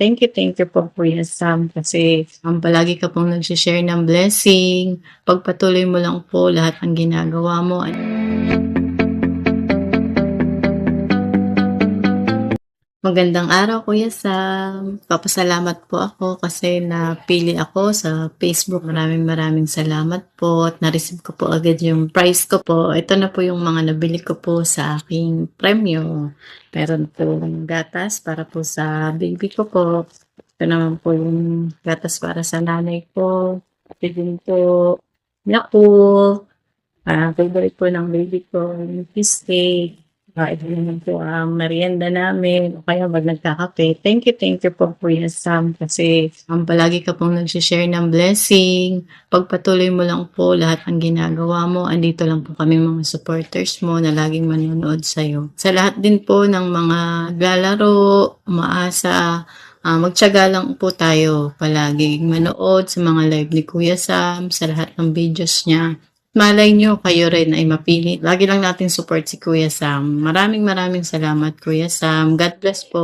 Thank you, thank you po Kuya Sam kasi um, palagi ka pong nagsishare ng blessing. Pagpatuloy mo lang po lahat ng ginagawa mo. Magandang araw Kuya Sam. Papasalamat po ako kasi napili ako sa Facebook. Maraming maraming salamat po at na-receive ko po agad yung price ko po. Ito na po yung mga nabili ko po sa aking premyo. Meron po yung gatas para po sa baby ko po. Ito naman po yung gatas para sa nanay ko. Ito din po. Ah, favorite po ng baby ko, yung cheesecake. Ah, ito naman po ang merienda namin o kaya mag nagkakape. Thank you, thank you po Kuya Sam kasi um, palagi ka pong nagsishare ng blessing. Pagpatuloy mo lang po lahat ng ginagawa mo. Andito lang po kami mga supporters mo na laging manonood sa'yo. Sa lahat din po ng mga lalaro, umaasa, Ah, magtiyaga lang po tayo palagi manood sa mga live ni Kuya Sam, sa lahat ng videos niya. Malay nyo, kayo rin ay mapili. Lagi lang natin support si Kuya Sam. Maraming maraming salamat, Kuya Sam. God bless po.